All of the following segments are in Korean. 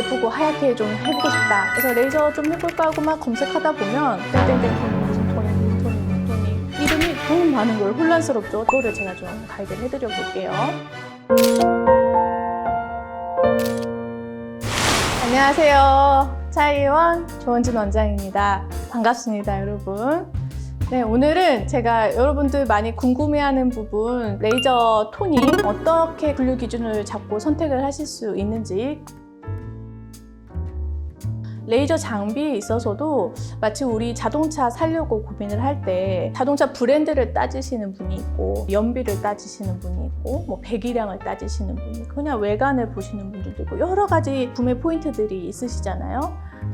예쁘고 하얗게 좀 해보고 싶다. 그래서 레이저 좀 해볼까 하고 막 검색하다 보면 땡땡땡 톤이 무슨 톤이 톤이 무슨 톤이 이름이 너무 많은 걸 혼란스럽죠. 그거를 제가 좀 가이드를 해드려 볼게요. 안녕하세요. 차이원 조원진 원장입니다. 반갑습니다, 여러분. 네, 오늘은 제가 여러분들 많이 궁금해하는 부분 레이저 토닝 어떻게 분류 기준을 잡고 선택을 하실 수 있는지 레이저 장비에 있어서도 마치 우리 자동차 살려고 고민을 할 때 자동차 브랜드를 따지시는 분이 있고 연비를 따지시는 분이 있고 뭐 배기량을 따지시는 분이 있고 그냥 외관을 보시는 분들도 있고 여러 가지 구매 포인트들이 있으시잖아요.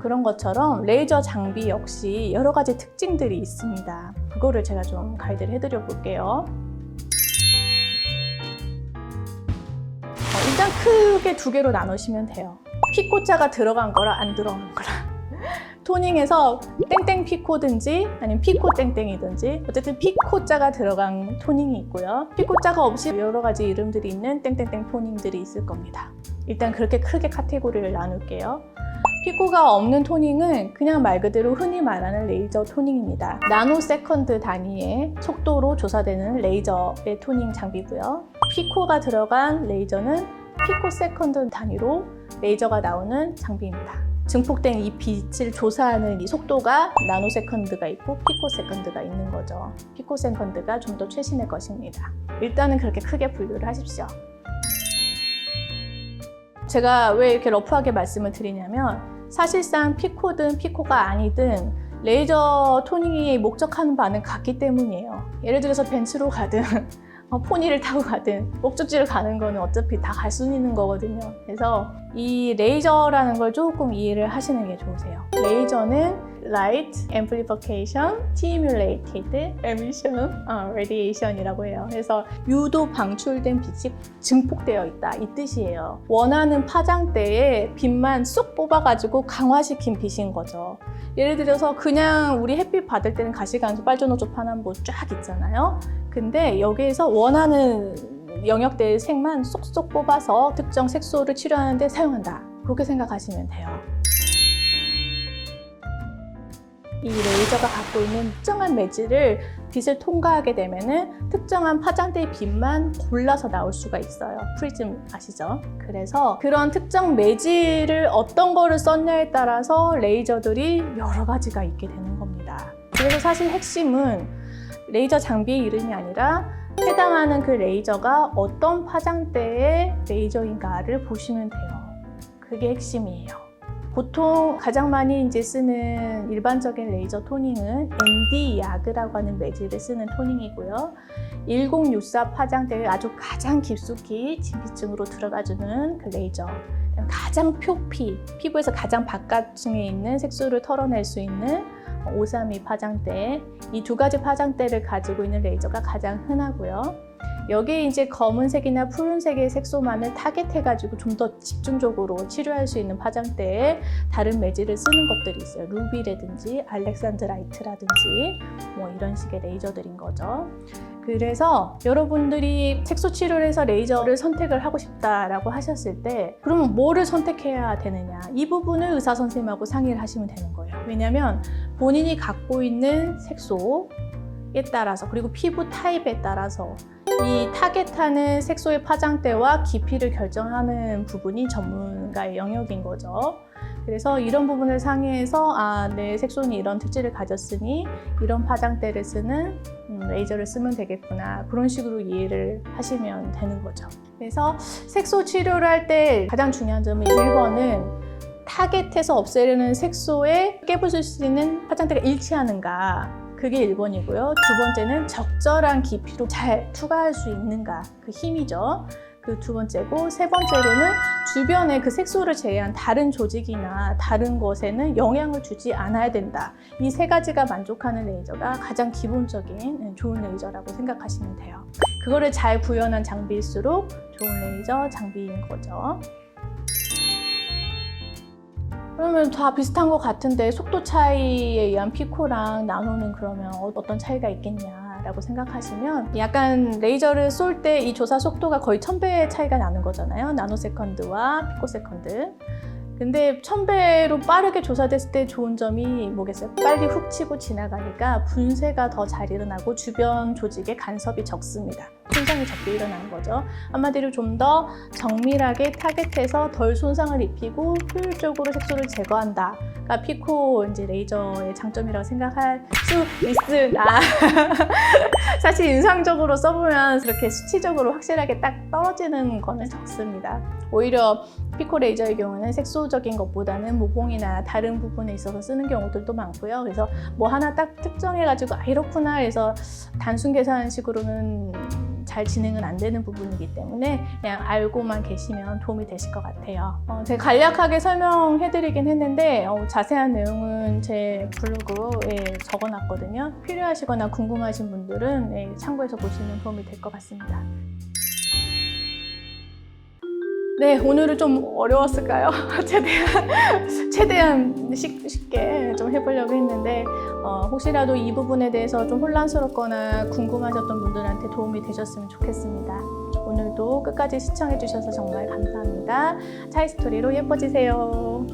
그런 것처럼 레이저 장비 역시 여러 가지 특징들이 있습니다. 그거를 제가 좀 가이드를 해드려 볼게요. 어, 일단 크게 두 개로 나누시면 돼요. 피코자가 들어간 거랑 안 들어간 거랑. 토닝에서 땡땡 피코든지 아니면 피코 땡땡이든지 어쨌든 피코자가 들어간 토닝이 있고요. 피코자가 없이 여러 가지 이름들이 있는 땡땡땡 토닝들이 있을 겁니다. 일단 그렇게 크게 카테고리를 나눌게요. 피코가 없는 토닝은 그냥 말 그대로 흔히 말하는 레이저 토닝입니다. 나노 세컨드 단위의 속도로 조사되는 레이저의 토닝 장비고요. 피코가 들어간 레이저는 피코 세컨드 단위로 레이저가 나오는 장비입니다. 증폭된 이 빛을 조사하는 이 속도가 나노 세컨드가 있고 피코 세컨드가 있는 거죠. 피코 세컨드가 좀 더 최신의 것입니다. 일단은 그렇게 크게 분류를 하십시오. 제가 왜 이렇게 러프하게 말씀을 드리냐면 사실상 피코든 피코가 아니든 레이저 토닝이 목적하는 바는 같기 때문이에요. 예를 들어서 벤츠로 가든 어, 포니를 타고 가든 목적지를 가는 거는 어차피 다 갈 수 있는 거거든요. 그래서 이 레이저라는 걸 조금 이해를 하시는 게 좋으세요. 레이저는 Light Amplification Stimulated Emission 어, Radiation이라고 해요. 그래서 유도 방출된 빛이 증폭되어 있다 이 뜻이에요. 원하는 파장대에 빛만 쏙 뽑아가지고 강화시킨 빛인 거죠. 예를 들어서 그냥 우리 햇빛 받을 때는 가시광선 빨주노조 파남보 쫙 있잖아요. 근데 여기에서 원하는 영역대의 색만 쏙쏙 뽑아서 특정 색소를 치료하는데 사용한다. 그렇게 생각하시면 돼요. 이 레이저가 갖고 있는 특정한 매질을 빛을 통과하게 되면은 특정한 파장대의 빛만 골라서 나올 수가 있어요. 프리즘 아시죠? 그래서 그런 특정 매질을 어떤 거를 썼냐에 따라서 레이저들이 여러 가지가 있게 되는 겁니다. 그래서 사실 핵심은 레이저 장비의 이름이 아니라 해당하는 그 레이저가 어떤 파장대의 레이저인가를 보시면 돼요. 그게 핵심이에요. 보통 가장 많이 이제 쓰는 일반적인 레이저 토닝은 ND 야그라고 하는 매질을 쓰는 토닝이고요. 1064 파장대의 아주 가장 깊숙이 진피층으로 들어가주는 그 레이저. 가장 표피, 피부에서 가장 바깥층에 있는 색소를 털어낼 수 있는 532 파장대. 이 두 가지 파장대를 가지고 있는 레이저가 가장 흔하고요. 여기에 이제 검은색이나 푸른색의 색소만을 타겟해가지고 좀 더 집중적으로 치료할 수 있는 파장대에 다른 매질을 쓰는 것들이 있어요. 루비라든지 알렉산드라이트라든지 뭐 이런 식의 레이저들인 거죠. 그래서 여러분들이 색소 치료를 해서 레이저를 선택을 하고 싶다라고 하셨을 때 그러면 뭐를 선택해야 되느냐 이 부분을 의사 선생님하고 상의를 하시면 되는 거예요. 왜냐하면 본인이 갖고 있는 색소에 따라서 그리고 피부 타입에 따라서 이 타겟하는 색소의 파장대와 깊이를 결정하는 부분이 전문가의 영역인 거죠. 그래서 이런 부분을 상의해서 아, 내 색소는 이런 특질을 가졌으니 이런 파장대를 쓰는 음, 레이저를 쓰면 되겠구나. 그런 식으로 이해를 하시면 되는 거죠. 그래서 색소 치료를 할 때 가장 중요한 점은 1번은 타겟해서 없애려는 색소에 깨부술 수 있는 파장대가 일치하는가. 그게 1번이고요. 두 번째는 적절한 깊이로 잘 투과할 수 있는가. 그 힘이죠. 그 두 번째고 세 번째로는 주변에 그 색소를 제외한 다른 조직이나 다른 것에는 영향을 주지 않아야 된다. 이 세 가지가 만족하는 레이저가 가장 기본적인 좋은 레이저라고 생각하시면 돼요. 그거를 잘 구현한 장비일수록 좋은 레이저 장비인 거죠. 그러면 다 비슷한 것 같은데 속도 차이에 의한 피코랑 나노는 그러면 어- 어떤 차이가 있겠냐라고 생각하시면 약간 레이저를 쏠 때 이 조사 속도가 거의 1000배 차이가 나는 거잖아요. 나노세컨드와 피코세컨드. 근데 1000배로 빠르게 조사됐을 때 좋은 점이 뭐겠어요? 빨리 훅 치고 지나가니까 분쇄가 더 잘 일어나고 주변 조직에 간섭이 적습니다. 손상이 적게 일어나는 거죠. 한마디로 좀 더 정밀하게 타겟해서 덜 손상을 입히고 효율적으로 색소를 제거한다. 가 피코 이제 레이저의 장점이라고 생각할 수 있으나 사실 인상적으로 써보면 그렇게 수치적으로 확실하게 딱 떨어지는 거는 적습니다. 오히려 피코 레이저의 경우는 색소적인 것보다는 모공이나 다른 부분에 있어서 쓰는 경우들도 많고요. 그래서 뭐 하나 딱 특정해가지고 아 이렇구나 해서 단순 계산식으로는 잘 진행은 안 되는 부분이기 때문에 그냥 알고만 계시면 도움이 되실 것 같아요. 어, 제가 간략하게 설명해드리긴 했는데 어, 자세한 내용은 제 블로그에 적어놨거든요. 필요하시거나 궁금하신 분들은 네, 참고해서 보시면 도움이 될 것 같습니다. 네, 오늘은 좀 어려웠을까요? 최대한, 최대한 쉽, 쉽게 좀 해보려고 했는데, 어, 혹시라도 이 부분에 대해서 좀 혼란스럽거나 궁금하셨던 분들한테 도움이 되셨으면 좋겠습니다. 오늘도 끝까지 시청해주셔서 정말 감사합니다. 차이스토리로 예뻐지세요.